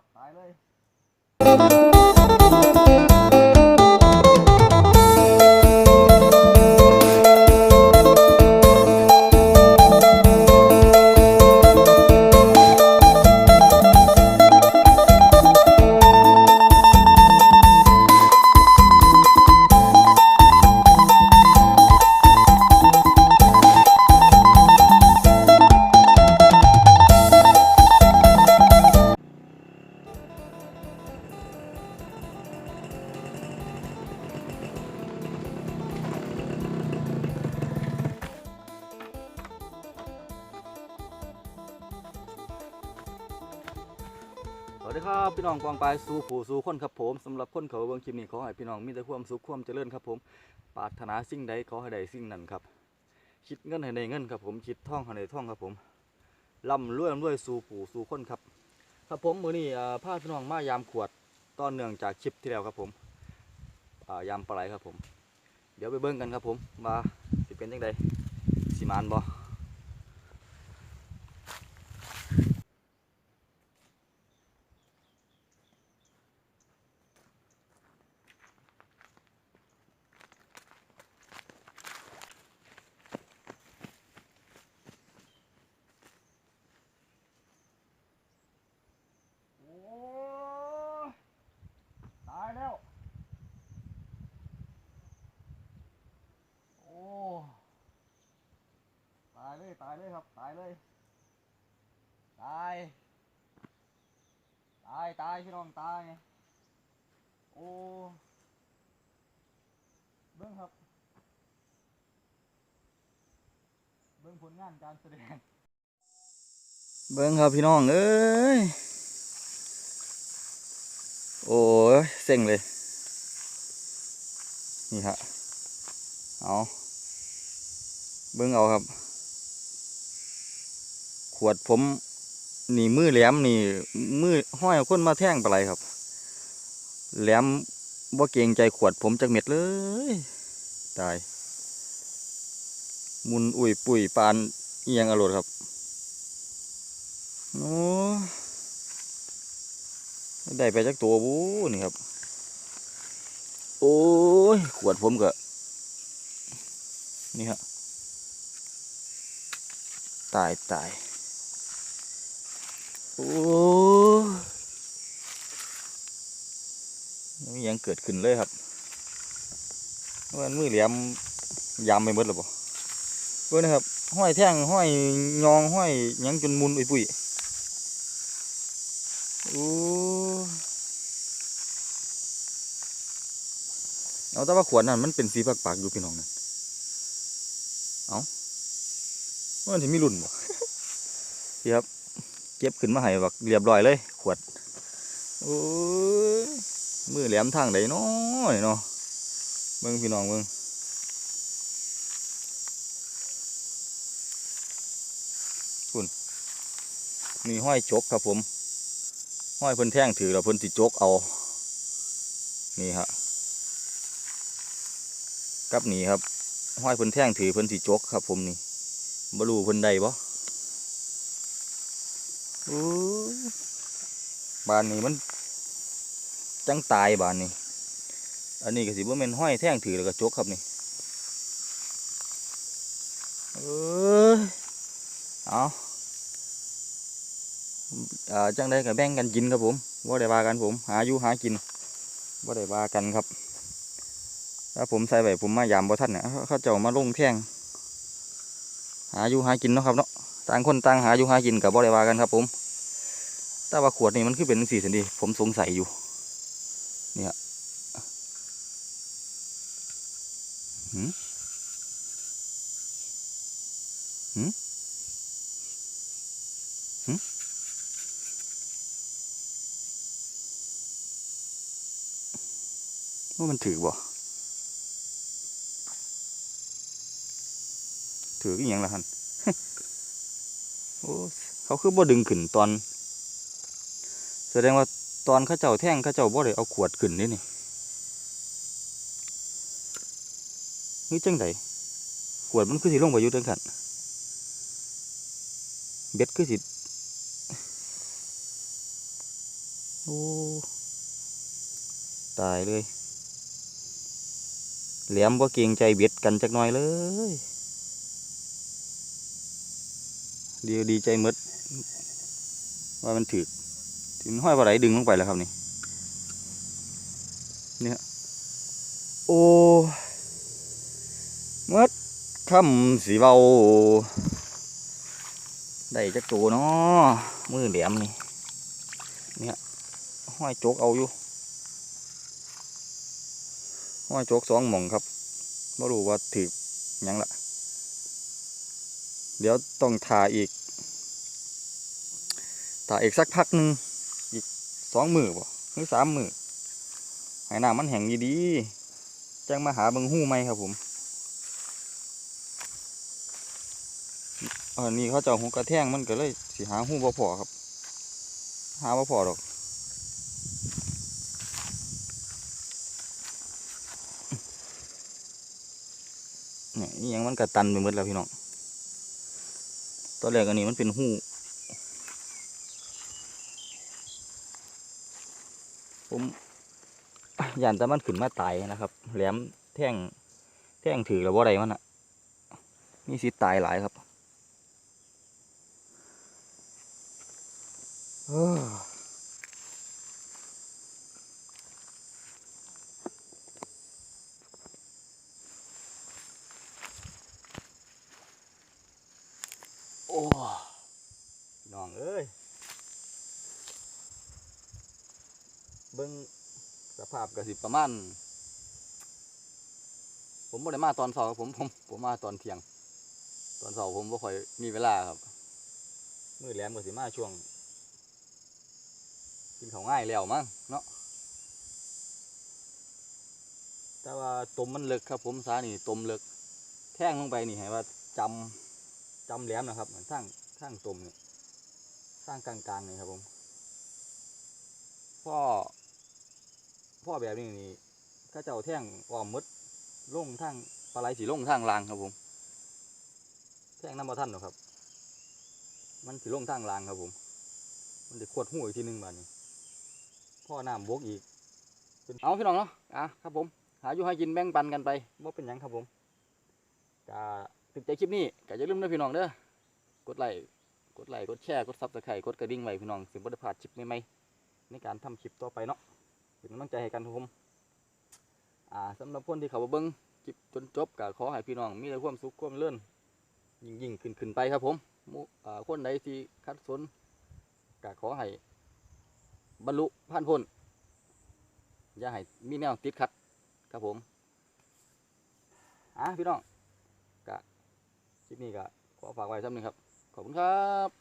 ครับตายเลย วัสดีครับพี่น้องกองปลายสู่ผู้สู่คนครับผมสำหรับคนเขาเบิ่งคลิปนี้ขอให้พี่น้องมีแต่ความสุขความเจริญครับผมปรารถนาสิ่งใดขอให้ได้สิ่งนั้นครับคิดเงินให้ได้เงินครับผมคิดท่องให้ได้ท่องครับผมร่ำรวยร่ำรวยสู่ผู้สู่คนครับ ครับผมมื้อนี้อ่าพาพี่น้องมายามขวดต้อนเนื่องจากคลิปที่แล้วครับผมยามปลาไหลครับผม เดี๋ยวไปเบิ่งกันครับผมว่าสิเป็นจังไดสิมานบ่ โอ้ยตายแล้ว โอ้ ตาย เลยครับ ตายเลย ตาย ตาย ตายพี่น้องตาย โอ้เบิ้งครับ เบิ้งผลงานการแสดง เบิ้งครับพี่น้องเอ้ย โอ้ยเซ็งเลย นี่ฮะ เอาเบิ้งเอาครับ ขวดผมนี่มือแหลมนี่มือห้อยคนมาแท่งปลาไหลครับ แหลมบ่เกรงใจขวดผมจักเม็ดเลย ตาย มุนอุ่ยปุ๋ยปานเอียงอรดครับโอ้ได้ไปจักตัวบูนี่ครับ โอ้ย ขวดผมก็ นี่ฮะ ตายตาย อ้มียังเกิดขึ้นเลยครับว่ามือเหลี่ยมยำไปหมดหรือเปล่าเพื่อนะครับห้อยแท่งห้อยยองห้อยยังจนมุนอุยปุยโอ้เอาแต่ว่าขวดนั่นมันเป็นสีปากๆอยู่พี่น้องนั่นเอาวันจะมีรุ่นบ่พี่ครับ เก็บขึ้นมาให้บักเรียบร้อยเลย ขวดโอ้ยมือแหลมทางใดเนาะนี่เนาะเบิ่งพี่น้องเบิ่งคุณมีห้อยจกครับผม ห้อยเพิ่นแท่งถือแล้วเพิ่นสิจกเอา นี่ฮะกับนี่ครับ ห้อยเพิ่นแท่งถือเพิ่นสิจกครับผมนี่บรูเพิ่นได้บ่ บานนี้มัน จังตายบานนี้ อันนี้ก็สิบ่แม่นห้อยแท่งถือแล้วก็จกครับนี่เอ้ยเอาอ่าจังได้ก็แบ่งกันกินครับผมว่าได้ว่ากันผม หาอยู่หากินว่าได้ว่ากันครับ ถ้าผมใส่ไว้ผมมายามบ่ท่านเนี่ยเขาเขาเจ้ามาลงแท่งหาอยู่หากินเนาะครับเนาะ ต่างคนต่างหาอยู่หากินกับบ่ได้ว่ากันครับ ผม แต่ว่าขวดนี่มันคือเป็นสีสันดีผมสงสัยอยู่เนี่ยหืมหืมหืมว่ามันถือบ่ถืออีหยังละฮัน โอ้เขาคือบ่ดึงขึ้นตอน แสดงว่าตอนข้าเจ้าแท่งข้าเจ้าบ่ได้เอาขวดขึ้นนี่นี่นี่จังไดขวดมันคือสิลงไปอยู่จังขันเบ็ดคือสิโอ้ตายเลยแหลมบ่เกรงใจเบียดกันจักหน่อยเลย เดียวดีใจมดว่ามันถึกถึงห้อยปลาไหลดึงลงไปแล้วครับนี่เนี่ยโอ้มดคำสีเบาได้จักตัวเนาะมือแหลมนี่เนี่ยห้อยโจกเอาอยู่ห้อยโจกสองหม่องครับไม่รู้ว่าถึกหยังละ เดี๋ยวต้องทาอีกทาอีกสักพักหนึ่งอีกสองมือบ่หรือสามมือให้น้ำมันแห้งดีๆจังมาหาเบิงหู้ไหมครับผมอันนี้เขาจ้าหูกระแทงมันก็เลยสิหาหู้บ่พอครับ หาบ่พอดอกเนี่ยยังมันกระตันไปหมดแล้วพี่น้อง ตอนแรกอันนี้มันเป็นหูผมยันแต่มันขึ้นมาตายนะครับ แหลมแท่งแท่งถือแล้วว่าไรมันอะมีสิตายหลายครับ เออโอ้พี่ น้องเอ้ยเบิ้งสภาพกระสิบประมาณ ผมไม่ได้มาตอนเสาร์ครับผมผมผมมาตอนเที่ยง ตอนเสาร์ผมไม่ค่อยมีเวลาครับมือแหลมก็สิมาช่วง กินเขาง่ายแล้วมั้งเนาะแต่ว่าตมมันเลิกครับ ผมสานี่ตมเลิกแท่งลงไปนี่ให้ว่าจำจำแหลมนะครับเหมือนทางทางตมเนี่ทางกลางๆนี่ครับผมพ่อพ่อแบบนี้นี่ข้าเจ้าแท่งอ้อมมดล่งทางปลาไหลสีล่งทางลางครับผม แท่งน้ำมาท่านหรอครับ มันสีล่งทางลางครับผม มันจะขวดหูอีกทีนึงบานี้พ่อน้ำบวกอีกเอาพี่น้องเนาะอะครับผม หาอยู่ให้กินแบ่งปันกันไปบ่เป็นยังครับผมกาติดใจคลิปนี้ก็อย่าลืมนะพี่น้องเด้อกดไลค์ ดไลค์กดแชร์กดซับสไครต์กดกระดิ่งไว้พี่น้องสิบ่ได้พลาดคลิปใหม่ๆในการทำคลิปต่อไปเนาะเป็นกำลังใจให้กันครับผมอ่าสำหรับคนที่เขามาเบิ้งคลิปจนจบก็ขอให้พี่น้องมีแต่ความสุขความเลื่อนยิ่งยิ่งขึ้นขึ้นไปครับผมอ่าคนใดที่คัดสนก็ขอให้บรรลุผ่านพ้นอย่าให้มีแนวติดขัดครับผมอะพี่น้องก็คลิปนี้ก็ขอฝากไว้ซ้ำหนึ่งครับ ขอบคุณครับ